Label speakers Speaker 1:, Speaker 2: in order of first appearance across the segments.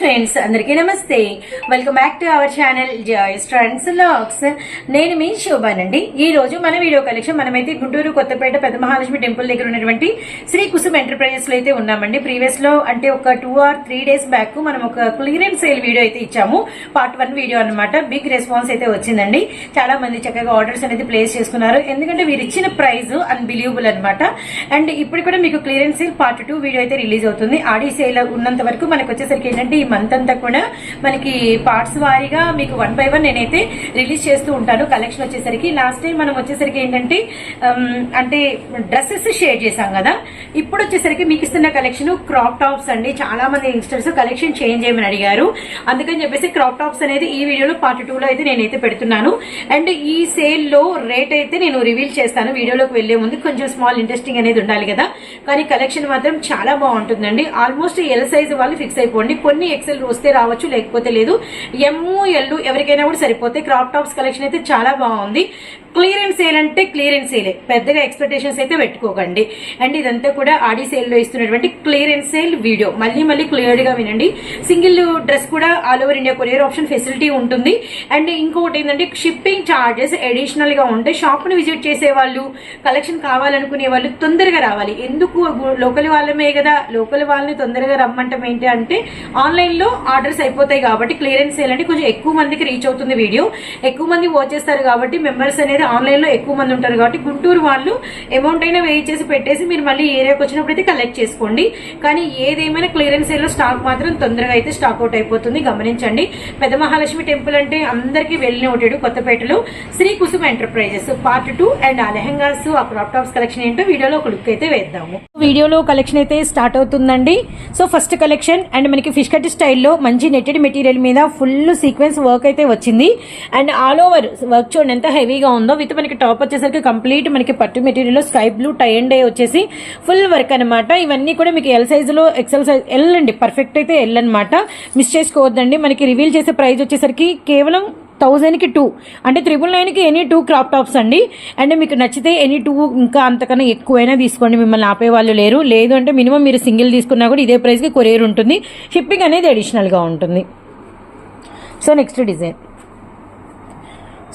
Speaker 1: Friends అందరికీ నమస్తే. Welcome back to our channel Joy's trends lakhs నేను మీ శోభానండి. ఈ రోజు మన వీడియో కలెక్షన్ మనమైతే గుంటూరు కొత్తపేట పెద్ద మహాలక్ష్మి టెంపుల్ దగ్గర ఉన్నటువంటి శ్రీ కుసుమ్ ఎంటర్ప్రైజెస్లో అయితే ఉన్నామండి. ప్రీవియస్లో అంటే ఒక two or three days back మనం ఒక క్లియరెన్స్ సేల్ వీడియో అయితే ఇచ్చాము. పార్ట్ వన్ వీడియో అన్నమాట. బిగ్ రెస్పాన్స్ అయితే వచ్చిందండి. చాలా మంది చక్కగా ఆర్డర్స్ అనేది ప్లేస్ చేసుకున్నారు. ఎందుకంటే వీరు ఇచ్చిన ప్రైస్ అన్బిలీవబుల్ అనమాట అండ్ ఇప్పుడు కూడా మీకు clearance sale part two video అయితే రిలీజ్ అవుతుంది. ఆడి సేల్ ఉన్నంత వరకు మనకు వచ్చేసరికి ఏంటంటే మంత్ అంతా కూడా మనకి పార్ట్స్ వారీగా మీకు వన్ బై వన్ నేనైతే రిలీజ్ చేస్తూ ఉంటాను. కలెక్షన్ వచ్చేసరికి లాస్ట్ టైం మనం వచ్చేసరికి ఏంటంటే um, అంటే డ్రెస్సెస్ షేర్ చేశాం కదా. ఇప్పుడు వచ్చేసరికి మీకు ఇస్తున్న కలెక్షన్ క్రాప్ టాప్స్ అండి. చాలా మంది యంగ్స్టర్స్ కలెక్షన్ చేంజ్ చేయమని అడిగారు. అందుకని చెప్పేసి క్రాప్ టాప్స్ అనేది ఈ వీడియోలో పార్ట్ టూ లో అయితే నేనైతే పెడుతున్నాను. అండ్ ఈ సేల్లో రేట్ అయితే నేను రివీల్ చేస్తాను. వీడియోలోకి వెళ్ళే ముందు కొంచెం స్మాల్ ఇంట్రెస్టింగ్ అనేది ఉండాలి కదా. కానీ కలెక్షన్ మాత్రం చాలా బాగుంటుందండి. ఆల్మోస్ట్ ఎల్ సైజ్ వాళ్ళు ఫిక్స్ అయిపోండి. కొన్ని ఎక్సెల్ వస్తే రావచ్చు లేకపోతే లేదు. ఎమ్ము ఎల్లు ఎవరికైనా కూడా సరిపోతే క్రాప్ టాప్స్ కలెక్షన్ అయితే చాలా బాగుంది. క్లియరెన్స్ సేల్ అంటే క్లియరెన్స్ సేలే పెద్దగా ఎక్స్పెక్టేషన్స్ అయితే పెట్టుకోకండి. అండ్ ఇదంతా కూడా ఆడి సేల్లో ఇస్తున్నటువంటి క్లియరెన్స్ సేల్ వీడియో మళ్ళీ మళ్ళీ క్లియర్గా వినండి. సింగిల్ డ్రెస్ కూడా all over India courier option facility ఉంటుంది. అండ్ ఇంకొకటి ఏంటంటే షిప్పింగ్ చార్జెస్ అడిషనల్గా ఉంటాయి షాప్ని విజిట్ చేసే వాళ్ళు కలెక్షన్ కావాలనుకునే వాళ్ళు తొందరగా రావాలి. ఎందుకు? లోకల్ వాళ్ళమే కదా. లోకల్ వాళ్ళని తొందరగా రమ్మంటం ఏంటి అంటే ఆన్లైన్ లో ఆర్డర్స్ అయిపోతాయి కాబట్టి క్లియరెన్స్ సేల్ కొంచెం ఎక్కువ మందికి రీచ్ అవుతుంది వీడియో. ఎక్కువ మంది వాచ్ చేస్తారు కాబట్టి మెంబర్స్ అనేది ఆన్లైన్లో ఎక్కువ మంది ఉంటారు కాబట్టి గుంటూరు వాళ్ళు అమౌంట్ అయినా వెయిట్ చేసి పెట్టేసి మీరు మళ్ళీ ఏరియాకి వచ్చినప్పుడు అయితే కలెక్ట్ చేసుకోండి. కానీ ఏదేమైనా క్లియరెన్స్ సేల్లో స్టాక్ మాత్రం తొందరగా అయితే స్టాక్ అవుట్ అయిపోతుంది. గమనించండి. పెద్ద మహాలక్ష్మి టెంపుల్ అంటే అందరికీ వెళ్ళిన ఒకటి కొత్తపేటలో Shri Kusuma enterprises part two and ఆ లెహంగాస్ ఆ క్రాప్ టాప్స్ కలెక్షన్ ఏంటో వీడియోలో ఒక లుక్ అయితే వేద్దాము. వీడియోలో కలెక్షన్ అయితే స్టార్ట్ అవుతుందండి. సో ఫస్ట్ కలెక్షన్ అండ్ మనకి ఫిష్ కట్ స్టైల్లో మంచి నెట్టెడ్ మెటీరియల్ మీద ఫుల్ సీక్వెన్స్ వర్క్ అయితే వచ్చింది. అండ్ ఆల్ ఓవర్ వర్క్ చూడండి ఎంత హెవీగా ఉందో. విత్ మనకి టాప్ వచ్చేసరికి కంప్లీట్ మనకి పట్టు material sky blue tie and dye వచ్చేసి ఫుల్ వర్క్ అనమాట ఇవన్నీ కూడా మీకు ఎల్ సైజులో ఎక్సెల్ సైజ్ ఎల్ అండి. పర్ఫెక్ట్ అయితే ఎల్ అనమాట మిస్ చేసుకోవద్దండి. మనకి రివీల్ చేసే ప్రైస్ వచ్చేసరికి కేవలం థౌజండ్కి టూ అంటే త్రిబుల్ నైన్కి ఎనీ టూ క్రాప్ టాప్స్ అండి. అండ్ మీకు నచ్చితే ఎనీ టూ ఇంకా అంతకన్నా ఎక్కువైనా తీసుకోండి. మిమ్మల్ని ఆపే వాళ్ళు లేరు. లేదు అంటే మినిమం మీరు సింగిల్ తీసుకున్నా కూడా ఇదే ప్రైస్కి కొరియర్ ఉంటుంది. షిప్పింగ్ అనేది అడిషనల్గా ఉంటుంది. So next design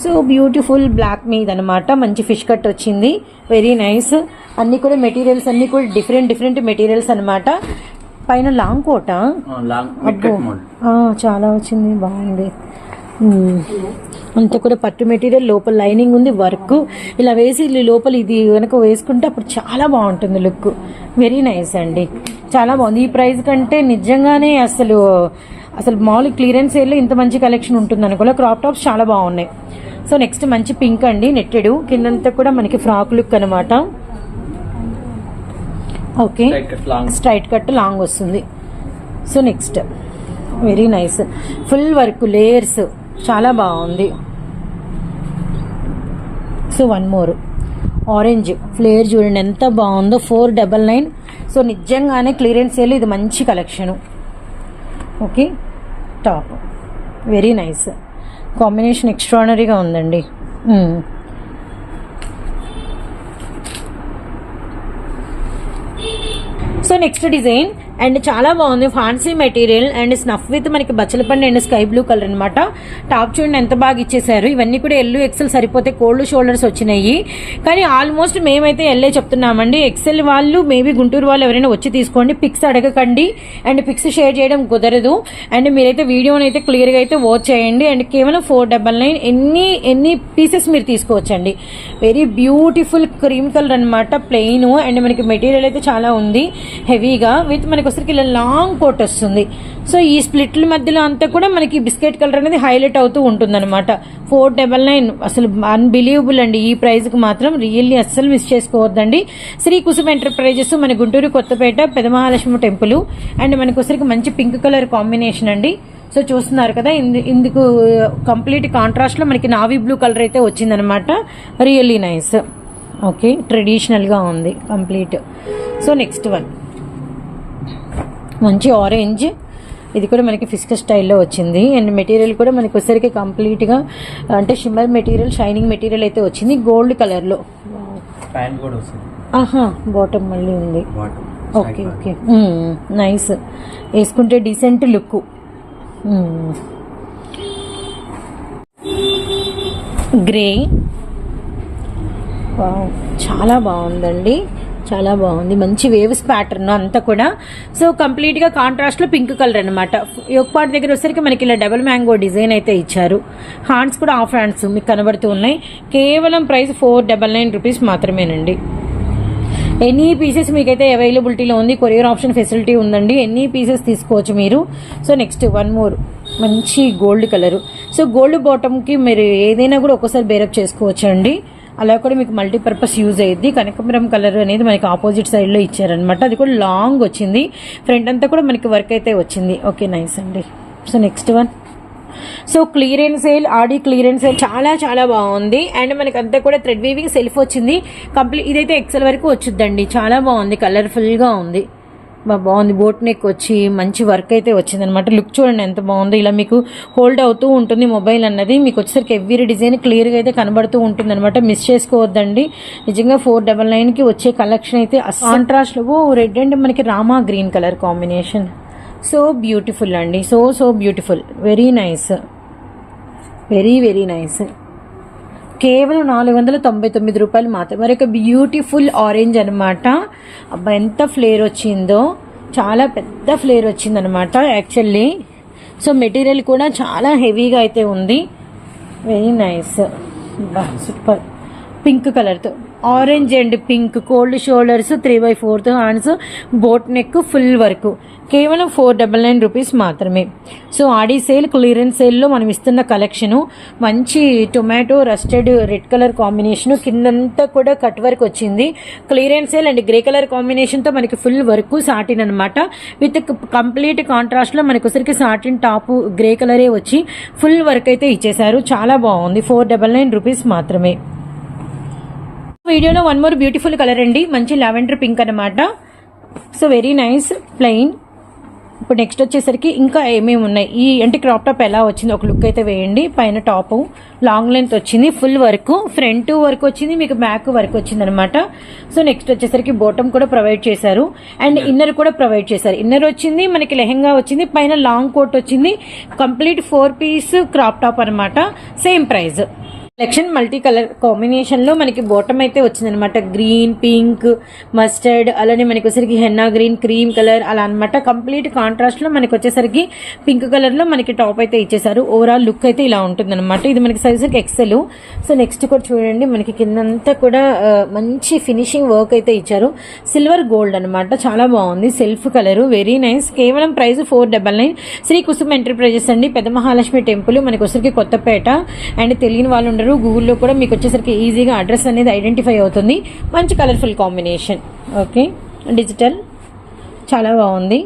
Speaker 1: so beautiful black మీద అనమాట మంచి ఫిష్ కట్ వచ్చింది. వెరీ నైస్ అన్ని కూడా మెటీరియల్స్ అన్ని కూడా డిఫరెంట్ డిఫరెంట్ మెటీరియల్స్ అనమాట పైన లాంగ్ కోట చాలా వచ్చింది. బాగుంది. అంతా కూడా పట్టు మెటీరియల్ లోపల లైనింగ్ ఉంది వర్క్. ఇలా వేసి లోపల ఇది వెనక వేసుకుంటే అప్పుడు చాలా బాగుంటుంది లుక్. వెరీ నైస్ అండి. చాలా బాగుంది. ఈ ప్రైస్ కంటే నిజంగానే అసలు అసలు మామూలు క్లియరెన్స్ సేల్లో ఇంత మంచి కలెక్షన్ ఉంటుంది అనుకోలే. క్రాప్ టాప్స్ చాలా బాగున్నాయి. సో నెక్స్ట్ మంచి పింక్ అండి నెట్టెడు. కిందంతా కూడా మనకి ఫ్రాక్ లుక్ అనమాట okay.
Speaker 2: Long
Speaker 1: straight cut long వస్తుంది. So next very nice. Full work layers. చాలా బాగుంది. So one more orange flare చూడండి ఎంత బాగుందో? ఫోర్ డబల్ నైన్ సో నిజంగానే క్లియరెన్స్ సేల్ ఇది మంచి collection okay top very nice combination ఎక్స్ట్రానరీగా ఉందండి. సో నెక్స్ట్ డిజైన్ అండ్ చాలా బాగుంది fancy material and snuff with మనకి బచ్చలపండి అండ్ స్కై బ్లూ కలర్ అనమాట టాప్ చూడండి ఎంత బాగా ఇచ్చేసారు. ఇవన్నీ కూడా ఎల్లు ఎక్సెల్ సరిపోతే కోల్డ్ షోల్డర్స్ వచ్చినాయి. కానీ ఆల్మోస్ట్ మేమైతే ఎల్లే చెప్తున్నామండి. ఎక్సెల్ వాళ్ళు మేబీ గుంటూరు వాళ్ళు ఎవరైనా వచ్చి తీసుకోండి. పిక్స్ అడగకండి. అండ్ పిక్స్ షేర్ చేయడం కుదరదు. అండ్ మీరైతే వీడియోని అయితే క్లియర్గా అయితే వాచ్ చేయండి. అండ్ కేవలం ఫోర్ డబల్ నైన్ ఎన్ని ఎన్ని పీసెస్ మీరు తీసుకోవచ్చండి. వెరీ బ్యూటిఫుల్ క్రీమ్ కలర్ అనమాట ప్లెయిన్ అండ్ మనకి మెటీరియల్ అయితే చాలా ఉంది. హెవీగా విత్ మనకి వచ్చరికి ఇలా లాంగ్ కోట్ వస్తుంది. సో ఈ స్ప్లిట్ల మధ్యలో అంతా కూడా మనకి బిస్కెట్ కలర్ అనేది హైలైట్ అవుతూ ఉంటుంది అనమాట ఫోర్ డబల్ నైన్ అసలు అన్బిలీవబుల్ అండి. ఈ ప్రైస్కి మాత్రం రియల్లీ అస్సలు మిస్ చేసుకోవద్దండి. శ్రీ కుసుమ ఎంటర్ప్రైజెస్ మన గుంటూరు కొత్తపేట పెదమహాలక్ష్మి టెంపుల్ అండ్ మనకొసరికి మంచి పింక్ కలర్ కాంబినేషన్ అండి. సో చూస్తున్నారు కదా ఇందు- ఇందుకు కంప్లీట్ కాంట్రాస్ట్లో మనకి నావీ బ్లూ కలర్ అయితే వచ్చిందనమాట రియల్లీ నైస్. ఓకే ట్రెడిషనల్గా ఉంది కంప్లీట్. సో నెక్స్ట్ వన్ మంచి ఆరెంజ్ ఇది కూడా మనకి ఫిస్క స్టైల్లో వచ్చింది. అండ్ మెటీరియల్ కూడా మనకి వచ్చేసరికి కంప్లీట్గా అంటే షిమ్మర్ మెటీరియల్ షైనింగ్ మెటీరియల్ అయితే వచ్చింది. గోల్డ్ కలర్లో ఆహా బాటమ్ మళ్ళీ ఉంది. ఓకే ఓకే నైస్ వేసుకుంటే డీసెంట్ లుక్. గ్రే వావ్, చాలా బాగుందండి. చాలా బాగుంది. మంచి వేవ్స్ ప్యాటర్న్ అంతా కూడా. సో కంప్లీట్గా కాంట్రాస్ట్లో పింక్ కలర్ అనమాట పార్ట్ దగ్గర వచ్చేసరికి మనకి ఇలా డబుల్ మ్యాంగో డిజైన్ అయితే ఇచ్చారు. హ్యాండ్స్ కూడా ఆఫ్ హ్యాండ్స్ మీకు కనబడుతూ ఉన్నాయి. కేవలం price four double nine rupees మాత్రమేనండి. ఎన్ని పీసెస్ మీకైతే అవైలబిలిటీలో ఉంది. కొరియర్ ఆప్షన్ ఫెసిలిటీ ఉందండి. ఎన్ని పీసెస్ తీసుకోవచ్చు మీరు. సో నెక్స్ట్ వన్ మోర్ మంచి గోల్డ్ కలరు సో గోల్డ్ బాటమ్కి మీరు ఏదైనా కూడా ఒక్కోసారి బేరప్ చేసుకోవచ్చు అండి అలా కూడా మీకు మల్టీపర్పస్ యూజ్ అయ్యింది కనకపురం కలర్ అనేది మనకి ఆపోజిట్ సైడ్లో ఇచ్చారనమాట అది కూడా లాంగ్ వచ్చింది. ఫ్రంట్ అంతా కూడా మనకి వర్క్ అయితే వచ్చింది. ఓకే నైస్ అండి. So next one so clearance sale Aadi clearance sale చాలా చాలా బాగుంది. అండ్ మనకి అంతా కూడా థ్రెడ్ వీవింగ్ సెల్ఫ్ వచ్చింది. కంప్లీట్ ఇదైతే ఎక్సెల్ వరకు వచ్చిందండి చాలా బాగుంది. కలర్ఫుల్గా ఉంది. బాగుంది. బోట్ నెక్ వచ్చి మంచి వర్క్ అయితే వచ్చింది అనమాట లుక్ చూడండి ఎంత బాగుందో. ఇలా మీకు హోల్డ్ అవుతూ ఉంటుంది మొబైల్ అన్నది. మీకు వచ్చేసరికి ఎవ్రీ డిజైన్ క్లియర్గా అయితే కనబడుతూ ఉంటుంది అనమాట మిస్ చేసుకోవద్దండి. నిజంగా ఫోర్ డబల్ నైన్కి వచ్చే కలెక్షన్ అయితే కాంట్రాస్ట్లో రెడ్ అండ్ మనకి Rama green colour combination so beautiful అండి. So so beautiful very nice very very nice కేవలం నాలుగు వందల తొంభై తొమ్మిది రూపాయలు మాత్రమే. మరి ఒక బ్యూటిఫుల్ ఆరెంజ్ అనమాట అబ్బా ఎంత ఫ్లేర్ వచ్చిందో. చాలా పెద్ద ఫ్లేర్ వచ్చిందనమాట యాక్చువల్లీ సో మెటీరియల్ కూడా చాలా హెవీగా అయితే ఉంది. వెరీ నైస్ సూపర్ పింక్ కలర్తో orange and pink cold shoulders three by fourth hands boat neck full work. కేవలం ఫోర్ డబల్ నైన్ రూపీస్ మాత్రమే. సో ఆడీ సేల్ క్లియరెన్స్ సేల్లో మనం ఇస్తున్న కలెక్షను మంచి tomato rusted red colour combination కిందంతా కూడా కట్ వర్క్ వచ్చింది. Clearance sale and grey colour కాంబినేషన్తో మనకి ఫుల్ వర్క్ సాటిన్ అనమాట విత్ కంప్లీట్ కాంట్రాస్ట్లో మనకు ఒకసారికి సాటిన్ టాప్ గ్రే కలరే వచ్చి ఫుల్ వర్క్ అయితే ఇచ్చేశారు. చాలా బాగుంది. ఫోర్ డబల్ నైన్ రూపీస్ మాత్రమే. వీడియోలో వన్ మోర్ బ్యూటిఫుల్ కలర్ అండి. మంచి లావెండర్ పింక్ అనమాట సో వెరీ నైస్ ప్లెయిన్ ఇప్పుడు నెక్స్ట్ వచ్చేసరికి ఇంకా ఏమేమి ఉన్నాయి? ఈ అంటే క్రాప్ టాప్ ఎలా వచ్చింది? ఒక లుక్ అయితే వేయండి. పైన టాప్ లాంగ్ లెంత్ వచ్చింది. ఫుల్ వర్క్ ఫ్రంట్ వర్క్ వచ్చింది. మీకు బ్యాక్ వర్క్ వచ్చింది అనమాట సో నెక్స్ట్ వచ్చేసరికి బోటమ్ కూడా ప్రొవైడ్ చేశారు. అండ్ ఇన్నర్ కూడా ప్రొవైడ్ చేశారు. ఇన్నర్ వచ్చింది మనకి లెహంగా వచ్చింది. పైన లాంగ్ కోట్ వచ్చింది. Complete four piece crop top అనమాట same price collection multi colour కాంబినేషన్లో మనకి బాటమ్ అయితే వచ్చిందనమాట గ్రీన్ పింక్ మస్టర్డ్ అలానే మనకి వచ్చేసరికి హెన్నా గ్రీన్ క్రీమ్ కలర్ అలా అనమాట కంప్లీట్ కాంట్రాస్ట్లో మనకి వచ్చేసరికి పింక్ కలర్లో మనకి టాప్ అయితే ఇచ్చేసారు. ఓవరాల్ లుక్ అయితే ఇలా ఉంటుందన్నమాట. ఇది మనకి సైజ్ ఎక్సెల్ సో నెక్స్ట్ కూడా చూడండి మనకి కిందంతా కూడా మంచి ఫినిషింగ్ వర్క్ అయితే ఇచ్చారు. సిల్వర్ గోల్డ్ అనమాట చాలా బాగుంది. సెల్ఫ్ కలర్ వెరీ నైస్ కేవలం price four double nine Shri Kusuma enterprises అండి. పెద్ద మహాలక్ష్మి టెంపుల్. మనకి వచ్చరికి కొత్తపేట. అండ్ తెలియని వాళ్ళు ఉండరు. గూగుల్లో కూడా మీకు వచ్చేసరికి ఈజీగా అడ్రస్ అనేది ఐడెంటిఫై అవుతుంది. మంచి కలర్ఫుల్ కాంబినేషన్. ఓకే. డిజిటల్. చాలా బాగుంది.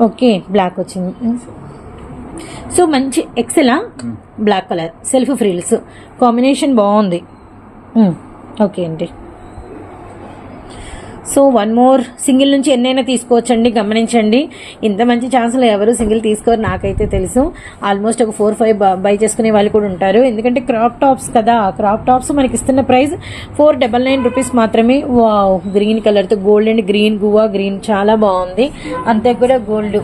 Speaker 1: ఓకే. బ్లాక్ వచ్చింది. సో మంచి ఎక్సెలా black colour self frills combination బాగుంది. మ్మ్. ఓకే అండి. సో వన్ మోర్ సింగిల్ నుంచి ఎన్నైనా తీసుకోవచ్చండి గమనించండి. ఇంత మంచి ఛాన్స్లో ఎవరు సింగిల్ తీసుకోరు నాకైతే తెలుసు. ఆల్మోస్ట్ ఒక ఫోర్ ఫైవ్ బై చేసుకునే వాళ్ళు కూడా ఉంటారు. ఎందుకంటే క్రాప్ టాప్స్ కదా క్రాప్ టాప్స్ మనకి ఇస్తున్న price four double nine rupees మాత్రమే. వావ్ గ్రీన్ కలర్తో gold and green guava green చాలా బాగుంది. అంతే కూడా గోల్డ్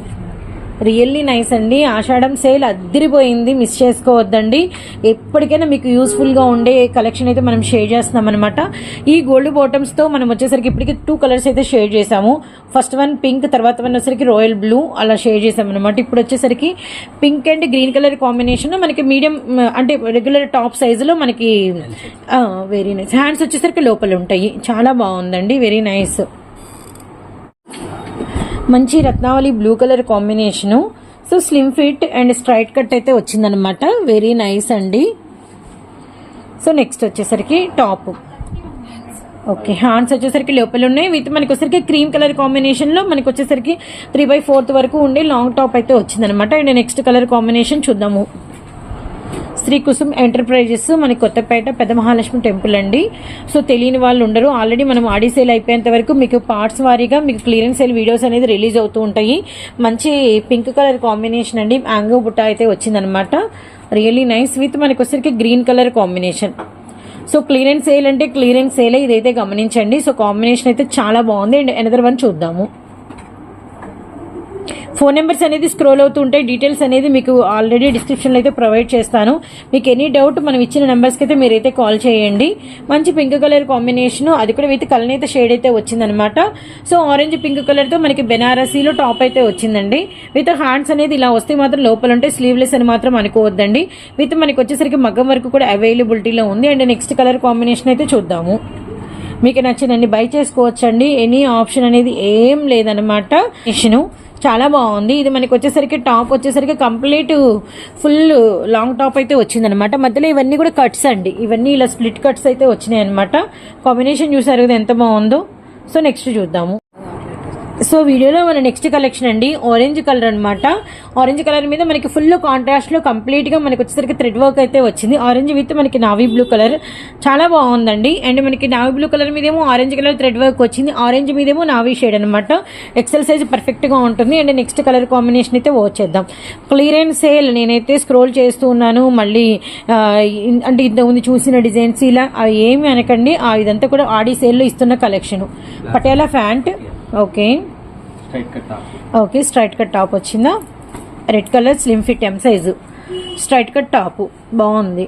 Speaker 1: రియల్లీ నైస్ అండి. ఆషాఢం సేల్ అద్దరిపోయింది. మిస్ చేసుకోవద్దండి. ఎప్పటికైనా మీకు యూస్ఫుల్గా ఉండే కలెక్షన్ అయితే మనం షేర్ చేస్తున్నాం అనమాట ఈ గోల్డ్ బాటమ్స్తో మనం వచ్చేసరికి ఇప్పటికి టూ కలర్స్ అయితే షేర్ చేసాము ఫస్ట్ వన్ పింక్ తర్వాత వన్ వచ్చేసరికి రాయల్ బ్లూ అలా షేర్ చేసాం అనమాట ఇప్పుడు వచ్చేసరికి pink and green colour combination మనకి మీడియం అంటే రెగ్యులర్ టాప్ సైజులో మనకి వెరీ నైస్ హ్యాండ్స్ వచ్చేసరికి లోపల ఉంటాయి. చాలా బాగుందండి. వెరీ నైస్ మంచి రత్నావళి blue colour combination so slim fit and straight cut అయితే వచ్చిందనమాట వెరీ నైస్ అండి. సో నెక్స్ట్ వచ్చేసరికి టాప్ ఓకే హ్యాండ్స్ వచ్చేసరికి లోపల ఉన్నాయి. విత్ మనకి వచ్చేసరికి క్రీమ్ కలర్ కాంబినేషన్లో మనకి వచ్చేసరికి త్రీ బై ఫోర్త్ వరకు ఉండే లాంగ్ టాప్ అయితే వచ్చిందనమాట అండ్ నెక్స్ట్ కలర్ కాంబినేషన్ చూద్దాము. శ్రీ కుసుమ్ ఎంటర్ప్రైజెస్ మన కొత్తపేట పెద్ద మహాలక్ష్మి టెంపుల్ అండి. సో తెలియని వాళ్ళు ఉండరు. ఆల్రెడీ మనం ఆడి సేల్ అయిపోయేంత వరకు మీకు పార్ట్స్ వారీగా మీకు క్లియరెన్స్ సేల్ వీడియోస్ అనేది రిలీజ్ అవుతూ ఉంటాయి. మంచి పింక్ కలర్ కాంబినేషన్ అండి. మ్యాంగో బుట్ట అయితే వచ్చిందనమాట. రియల్లీ నైస్ విత్ మనకి వచ్చరికి green colour combination so clearance sale అంటే క్లియరెన్స్ సేల్ ఇదైతే గమనించండి. సో కాంబినేషన్ అయితే చాలా బాగుంది. అండ్ ఎనదర్ వన్ చూద్దాము. ఫోన్ నెంబర్స్ అనేది స్క్రోల్ అవుతూ ఉంటాయి డీటెయిల్స్ అనేది మీకు ఆల్రెడీ డిస్క్రిప్షన్లో అయితే ప్రొవైడ్ చేస్తాను. మీకు ఎనీ డౌట్ మనం ఇచ్చిన నెంబర్స్కి అయితే మీరైతే కాల్ చేయండి. మంచి పింక్ కలర్ కాంబినేషన్ అది కూడా విత్ కలనైతే షేడ్ అయితే వచ్చిందనమాట సో ఆరెంజ్ పింక్ కలర్తో మనకి బెనారసీలో టాప్ అయితే వచ్చిందండి. విత్ హ్యాండ్స్ అనేది ఇలా వస్తే మాత్రం లోపల ఉంటే స్లీవ్లెస్ అని మాత్రం అనుకోవద్దండి. విత్ మనకి వచ్చేసరికి మగ్గం వరకు కూడా అవైలబిలిటీలో ఉంది. అండ్ నెక్స్ట్ కలర్ కాంబినేషన్ అయితే చూద్దాము. మీకు నచ్చిందండి బై చేసుకోవచ్చండి. ఎనీ ఆప్షన్ అనేది ఏం లేదనమాట మిషను చాలా బాగుంది. ఇది మనకి వచ్చేసరికి టాప్ వచ్చేసరికి కంప్లీట్ ఫుల్ లాంగ్ టాప్ అయితే వచ్చిందనమాట మధ్యలో ఇవన్నీ కూడా కట్స్ అండి. ఇవన్నీ ఇలా స్ప్లిట్ కట్స్ అయితే వచ్చినాయి అనమాట కాంబినేషన్ చూసారు కదా ఎంత బాగుందో. సో నెక్స్ట్ చూద్దాము. సో వీడియోలో మన నెక్స్ట్ కలెక్షన్ అండి ఆరెంజ్ కలర్ అన్నమాట. ఆరెంజ్ కలర్ మీద మనకి ఫుల్ కాంట్రాస్ట్లో కంప్లీట్గా మనకి వచ్చేసరికి థ్రెడ్ వర్క్ అయితే వచ్చింది. ఆరెంజ్ విత్ మనకి నావీ బ్లూ కలర్ చాలా బాగుందండి. అండ్ మనకి నావీ బ్లూ కలర్ మీదేమో ఆరెంజ్ కలర్ థ్రెడ్ వర్క్ వచ్చింది. ఆరెంజ్ మీదేమో నావీ షేడ్ అనమాట ఎక్సెల్ సైజ్ పర్ఫెక్ట్గా ఉంటుంది. అండ్ నెక్స్ట్ కలర్ కాంబినేషన్ అయితే వచ్చేద్దాం. క్లియరెన్స్ సేల్ నేనైతే స్క్రోల్ చేస్తూ ఉన్నాను. మళ్ళీ అంటే ఇంతకుముందు చూసిన డిజైన్స్ ఇలా అవి ఏమి అనకండి. ఆ ఇదంతా కూడా ఆడి సేల్లో ఇస్తున్న collection Patiala pant okay.
Speaker 2: Straight cut top
Speaker 1: okay straight cut top వచ్చిందా? Red colour slim fit M size straight cut top బాగుంది.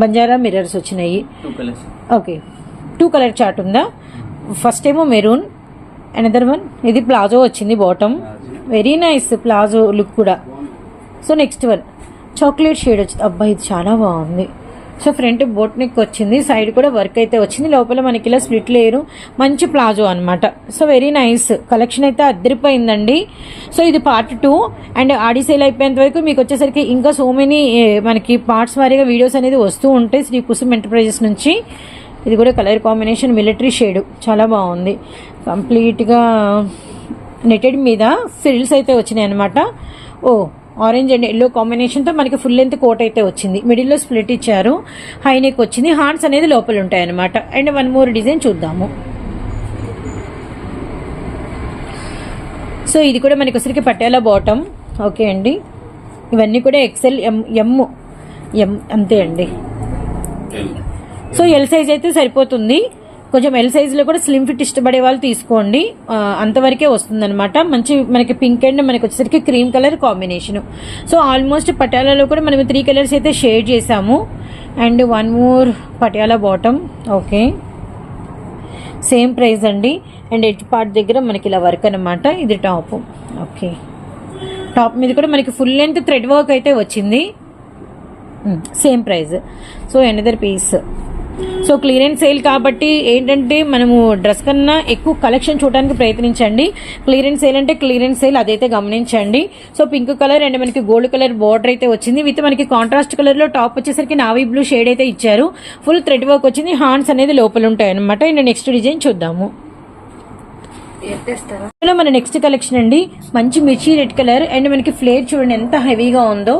Speaker 1: బంజారా మిర్రర్స్ వచ్చినాయి. ఓకే. టూ కలర్ చార్ట్ ఉందా? ఫస్ట్ ఏమో మెరూన్ అనదర్ వన్ ఇది ప్లాజో వచ్చింది bottom very nice palazzo look కూడా. So next one chocolate shade వచ్చింది అబ్బా ఇది చాలా బాగుంది. సో ఫ్రంట్ బోట్ నెక్ వచ్చింది సైడ్ కూడా వర్క్ అయితే వచ్చింది. లోపల మనకి ఇలా స్ప్లిట్ లేరు మంచి ప్లాజో అన్నమాట. సో వెరీ నైస్ కలెక్షన్ అయితే అద్దరిపోయిందండి. సో ఇది part two and Aadi sale అయిపోయేంత వరకు మీకు వచ్చేసరికి ఇంకా సో మెనీ మనకి పార్ట్స్ వారీగా వీడియోస్ అనేది వస్తూ ఉంటాయి శ్రీ కుసుమ్ ఎంటర్ప్రైజెస్ నుంచి. ఇది కూడా కలర్ కాంబినేషన్ మిలిటరీ షేడ్ చాలా బాగుంది. కంప్లీట్గా నెటెడ్ మీద ఫ్రిల్స్ అయితే వచ్చినాయి అనమాట ఓ ఆరెంజ్ అండ్ ఎల్లో కాంబినేషన్తో మనకి ఫుల్ లెంత్ కోట్ అయితే వచ్చింది. మిడిల్లో స్ప్లిట్ ఇచ్చారు. హై నెక్ వచ్చింది. హార్ట్స్ అనేది లోపల ఉంటాయి అనమాట అండ్ వన్ మోర్ డిజైన్ చూద్దాము. సో ఇది కూడా మనకి వచ్చరికి పట్టాల బాటమ్ ఓకే అండి. ఇవన్నీ కూడా ఎక్సెల్ ఎం ఎమ్ ఎం అంతే అండి. సో ఎల్ సైజ్ అయితే సరిపోతుంది. కొంచెం ఎల్ సైజులో కూడా స్లిమ్ ఫిట్ ఇష్టపడే వాళ్ళు తీసుకోండి. అంతవరకే వస్తుందన్నమాట. మంచి మనకి పింక్ అండ్ మనకి వచ్చేసరికి cream colour combination so almost పటియాలలో కూడా మనం త్రీ కలర్స్ అయితే షేడ్ చేసాము and one more Patiala bottom okay same price అండి. అండ్ ఎడ్జ్ పార్ట్ దగ్గర మనకి ఇలా వర్క్ అనమాట ఇది టాప్ ఓకే టాప్ మీద కూడా మనకి ఫుల్ లెంత్ థ్రెడ్ వర్క్ అయితే వచ్చింది. Same price so another piece so clearance sale కాబట్టి ఏంటంటే మనము డ్రెస్ కన్నా ఎక్కువ కలెక్షన్ చూడడానికి ప్రయత్నించండి. క్లియరెన్స్ సేల్ అంటే క్లియరెన్స్ సేల్ అదైతే గమనించండి. సో పింక్ కలర్ అండ్ మనకి గోల్డ్ కలర్ బార్డర్ అయితే వచ్చింది. విత్ మనకి కాంట్రాస్ట్ కలర్లో టాప్ వచ్చేసరికి నావీ బ్లూ షేడ్ అయితే ఇచ్చారు. ఫుల్ థ్రెడ్ వర్క్ వచ్చింది. హాండ్స్ అనేది లోపల ఉంటాయి అనమాట అండ్ నెక్స్ట్ డిజైన్ చూద్దాము. ఇందులో మన నెక్స్ట్ కలెక్షన్ అండి. మంచి మిర్చి రెడ్ కలర్ అండ్ మనకి ఫ్లేర్ చూడండి ఎంత హెవీగా ఉందో.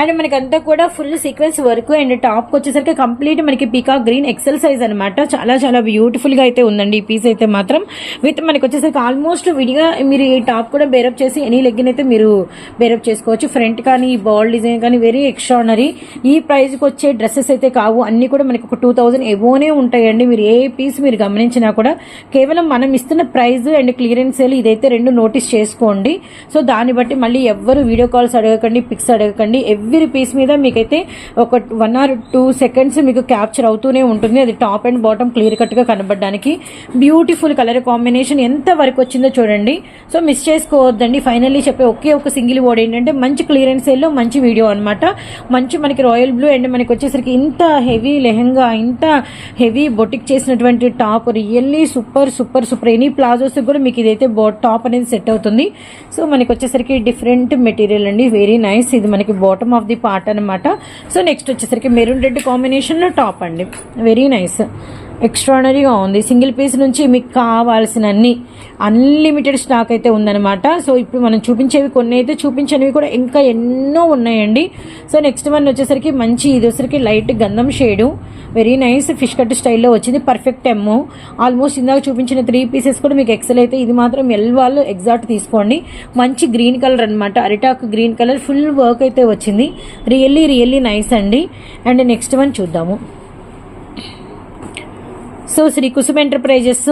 Speaker 1: అండ్ మనకి అంతా కూడా full sequence work and top వచ్చేసరికి కంప్లీట్ మనకి పీకా గ్రీన్ ఎక్సెల్ సైజ్ అనమాట చాలా చాలా బ్యూటిఫుల్గా అయితే ఉందండి ఈ పీస్ అయితే మాత్రం. విత్ మనకి వచ్చేసరికి ఆల్మోస్ట్ విడిగా మీరు ఈ టాప్ కూడా బేరప్ చేసి ఎనీ లెగ్గిన్ అయితే మీరు బేరప్ చేసుకోవచ్చు. ఫ్రంట్ కానీ బాల్ డిజైన్ కానీ వెరీ ఎక్స్ట్రానరీ ఈ ప్రైస్కి వచ్చే డ్రెస్సెస్ అయితే కావు. అన్ని కూడా మనకి ఒక టూ థౌజండ్ ఎబోనే ఉంటాయండి. మీరు ఏ పీస్ మీరు గమనించినా కూడా కేవలం మనం ఇస్తున్న ప్రైస్ అండ్ క్లియరెన్స్ సేల్ ఇదైతే రెండు నోటీస్ చేసుకోండి. సో దాన్ని బట్టి మళ్ళీ ఎవ్వరు వీడియో కాల్స్ అడగకండి పిక్స్ అడగకండి. ఎవ్రీ పీస్ మీద మీకైతే ఒక వన్ ఆర్ టూ సెకండ్స్ మీకు క్యాప్చర్ అవుతూనే ఉంటుంది. అది టాప్ అండ్ బాటమ్ క్లియర్ కట్గా కనబడడానికి. బ్యూటిఫుల్ కలర్ కాంబినేషన్ ఎంత వరకు వచ్చిందో చూడండి. సో మిస్ చేసుకోవద్దండి. ఫైనల్లీ చెప్పే ఒకే ఒక సింగిల్ వర్డ్ ఏంటంటే మంచి క్లియరెన్స్ సేల్లో మంచి వీడియో అనమాట మంచి మనకి రాయల్ బ్లూ అండ్ మనకి వచ్చేసరికి ఇంత హెవీ లెహంగా ఇంత హెవీ బొటిక్ చేసినటువంటి top really super super super. Any palazzos కూడా మీకు ఇదైతే బో టాప్ అనేది సెట్ అవుతుంది. సో మనకి వచ్చేసరికి డిఫరెంట్ మెటీరియల్ అండి. వెరీ నైస్ ఇది మనకి బాటమ్ ఆఫ్ ది పార్ట్ అనమాట సో నెక్స్ట్ వచ్చేసరికి మెరూన్ రెడ్ కాంబినేషన్లో టాప్ అండి. వెరీ నైస్ ఎక్స్ట్రానరీగా ఉంది. సింగిల్ పీస్ నుంచి మీకు కావాల్సిన అన్ని అన్లిమిటెడ్ స్టాక్ అయితే ఉందన్నమాట. సో ఇప్పుడు మనం చూపించేవి కొన్ని అయితే చూపించనివి కూడా ఇంకా ఎన్నో ఉన్నాయండి. సో నెక్స్ట్ వన్ వచ్చేసరికి మంచి ఇది వచ్చేసరికి లైట్ గంధం shade very nice fish cut స్టైల్లో వచ్చింది. పర్ఫెక్ట్ ఎమ్ ఆల్మోస్ట్ ఇందాక చూపించిన త్రీ పీసెస్ కూడా మీకు ఎక్సెల్ అయితే ఇది మాత్రం ఎల్ వాళ్ళు ఎగ్జాక్ట్ తీసుకోండి. మంచి గ్రీన్ కలర్ అన్నమాట. అరిటాక్ గ్రీన్ కలర్ ఫుల్ వర్క్ అయితే వచ్చింది. రియల్లీ రియల్లీ నైస్ అండి. అండ్ నెక్స్ట్ వన్ చూద్దాము. So Shri Kusuma enterprises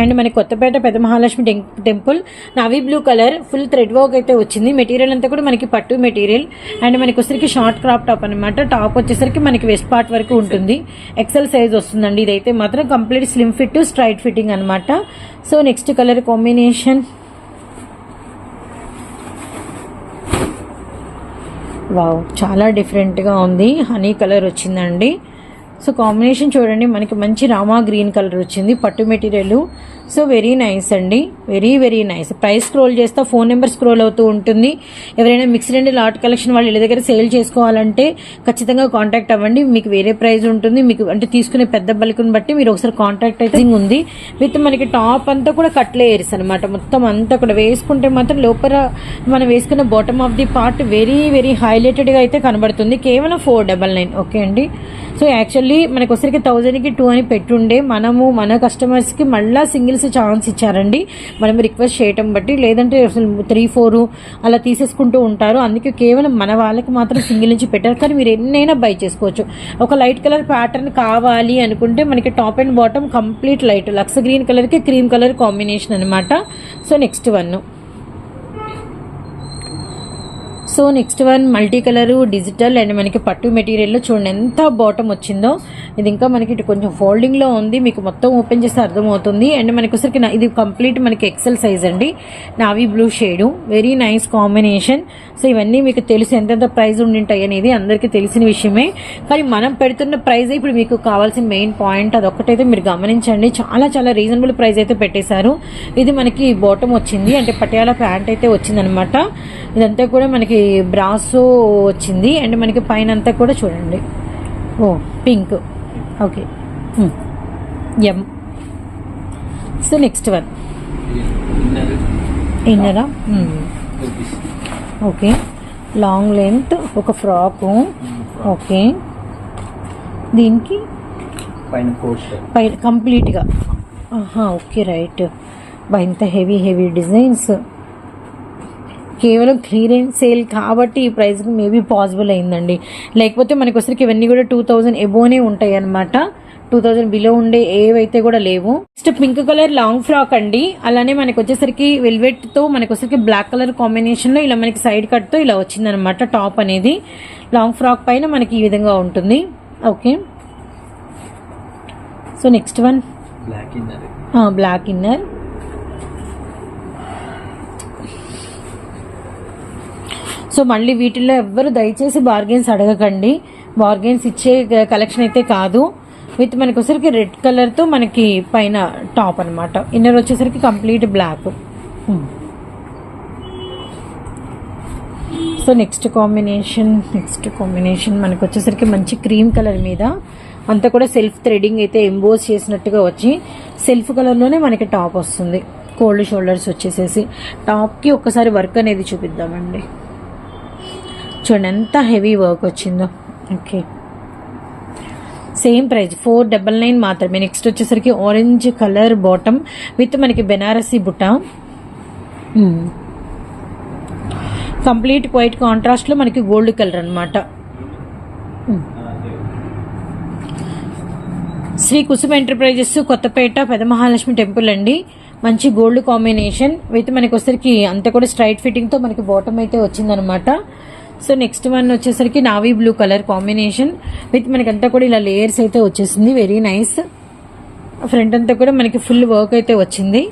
Speaker 1: and మనకి కొత్తపేట పెద్ద Mahalakshmi temple. Navy blue colour full thread work అయితే వచ్చింది. మెటీరియల్ అంతా కూడా మనకి పట్టు మెటీరియల్. అండ్ మనకి వచ్చేసరికి షార్ట్ క్రాప్ టాప్ అనమాట టాప్ వచ్చేసరికి మనకి వెస్ట్ పార్ట్ వరకు ఉంటుంది. ఎక్సెల్ సైజ్ వస్తుందండి. ఇదైతే మాత్రం complete slim fit straight fitting అనమాట so next colour combination. Wow చాలా డిఫరెంట్గా ఉంది. హనీ కలర్ వచ్చిందండి. సో కాంబినేషన్ చూడండి మనకి మంచి రామా గ్రీన్ కలర్ వచ్చింది. పట్టు మెటీరియల్ సో వెరీ నైస్ అండి. Very very nice. Price scroll చేస్తే ఫోన్ నెంబర్ స్క్రోల్ అవుతూ ఉంటుంది. ఎవరైనా మిక్స్డ్ అండ్ లాట్ కలెక్షన్ వాళ్ళు ఇళ్ళ దగ్గర సేల్ చేసుకోవాలంటే ఖచ్చితంగా కాంటాక్ట్ అవ్వండి. మీకు వేరే ప్రైస్ ఉంటుంది. మీకు అంటే తీసుకునే పెద్ద బల్క్ని బట్టి మీరు ఒకసారి కాంటాక్ట్ అయితే ఉంది. విత్ మనకి టాప్ అంతా కూడా కట్ లేయర్స్ అనమాట మొత్తం అంతా కూడా వేసుకుంటే మాత్రం లోపల మనం వేసుకున్న bottom of the part very very హైలైటెడ్గా అయితే కనబడుతుంది. కేవలం ఫోర్ డబల్ నైన్ ఓకే అండి? సో యాక్చువల్లీ మనకు ఒకసారికి థౌజండ్కి టూ అని పెట్టుండే మనము మన కస్టమర్స్కి మళ్ళీ సింగిల్ సింగిల్స్ ఛాన్స్ ఇచ్చారండి. మనం రిక్వెస్ట్ చేయటం బట్టి లేదంటే అసలు త్రీ ఫోర్ అలా తీసేసుకుంటూ ఉంటారు. అందుకే కేవలం మన వాళ్ళకి మాత్రం సింగిల్ నుంచి పెట్టారు. కానీ మీరు ఎన్నైనా బై చేసుకోవచ్చు. ఒక లైట్ కలర్ ప్యాటర్న్ కావాలి అనుకుంటే మనకి top and bottom complete light Lux green కలర్కి క్రీమ్ కలర్ కాంబినేషన్ అనమాట so next one. So next one multi colour digital and మనకి పట్టు మెటీరియల్లో చూడండి ఎంత బాటమ్ వచ్చిందో. ఇది ఇంకా మనకి ఇటు కొంచెం ఫోల్డింగ్లో ఉంది. మీకు మొత్తం ఓపెన్ చేస్తే అర్థమవుతుంది. అండ్ మనకి ఒకసారికి ఇది కంప్లీట్ మనకి ఎక్సెల్ సైజ్ అండి. Navy blue shade. Very nice combination so ఇవన్నీ మీకు తెలుసు ఎంతెంత ప్రైస్ ఉండింటాయి అనేది అందరికీ తెలిసిన విషయమే. కానీ మనం పెడుతున్న ప్రైస్ ఇప్పుడు మీకు కావాల్సిన మెయిన్ పాయింట్ అదొక్కటైతే మీరు గమనించండి. చాలా చాలా రీజనబుల్ ప్రైస్ అయితే పెట్టేశారు. ఇది మనకి బాటమ్ వచ్చింది. అంటే పటియాల ప్యాంట్ అయితే వచ్చిందనమాట. ఇదంతా కూడా మనకి బ్రాసో వచ్చింది అండ్ మనకి పైన అంతా కూడా చూడండి. ఓ pink okay M so next one
Speaker 2: inner
Speaker 1: okay long length ఒక ఫ్రాకు ఓకే దీనికి
Speaker 2: పైన
Speaker 1: కంప్లీట్గా ఓకే రైట్ ఇంత హెవీ హెవీ డిజైన్స్ కేవలం క్లియరెన్స్ సేల్ కాబట్టి ఈ ప్రైస్కి మేబీ పాసిబుల్ అయిందండి. లేకపోతే మనకి వచ్చరికి ఇవన్నీ కూడా టూ థౌజండ్ ఎబోనే ఉంటాయి అనమాట టూ థౌజండ్ బిలో ఉండే ఏవైతే కూడా లేవు. Next pink colour long frock అండి. అలానే మనకి వచ్చేసరికి వెల్వెట్తో మనకి వచ్చేసరికి బ్లాక్ కలర్ కాంబినేషన్లో ఇలా మనకి సైడ్ కట్తో ఇలా వచ్చిందనమాట టాప్ అనేది. లాంగ్ ఫ్రాక్ పైన మనకి ఈ విధంగా ఉంటుంది. Okay so next one
Speaker 2: black inner
Speaker 1: black inner so మళ్ళీ వీటిల్లో ఎవ్వరు దయచేసి బార్గెన్స్ అడగకండి. బార్గెన్స్ ఇచ్చే కలెక్షన్ అయితే కాదు. విత్ మనకి వచ్చేసరికి రెడ్ కలర్తో మనకి పైన టాప్ అన్నమాట. ఇన్నర్ వచ్చేసరికి complete black so next combination next combination మనకు వచ్చేసరికి మంచి క్రీమ్ కలర్ మీద అంతా కూడా సెల్ఫ్ థ్రెడింగ్ అయితే ఎంబోస్ చేసినట్టుగా వచ్చి సెల్ఫ్ కలర్లోనే మనకి టాప్ వస్తుంది. కోల్డ్ షోల్డర్స్ వచ్చేసేసి. టాప్కి ఒక్కసారి వర్క్ అనేది చూపిద్దామండి. చూడండి ఎంత హెవీ వర్క్ వచ్చిందో. Okay same price four double nine మాత్రమే. నెక్స్ట్ వచ్చేసరికి ఆరెంజ్ కలర్ బాటమ్ విత్ మనకి బెనారసీ బుట్ట. కంప్లీట్ వైట్ కాంట్రాస్ట్లో మనకి గోల్డ్ కలర్ అనమాట శ్రీ కుసుమ ఎంటర్ప్రైజెస్ కొత్తపేట పెద్ద మహాలక్ష్మి టెంపుల్ అండి. మంచి గోల్డ్ కాంబినేషన్ విత్ మనకి వచ్చరికి అంతా కూడా స్ట్రైట్ ఫిట్టింగ్తో మనకి బాటమ్ అయితే వచ్చిందనమాట సో నెక్స్ట్ వన్ వచ్చేసరికి navy blue colour combination with మనకి అంతా కూడా ఇలా లేయర్స్ అయితే వచ్చేసింది. వెరీ నైస్ ఫ్రంట్ అంతా కూడా మనకి ఫుల్ వర్క్ అయితే వచ్చింది.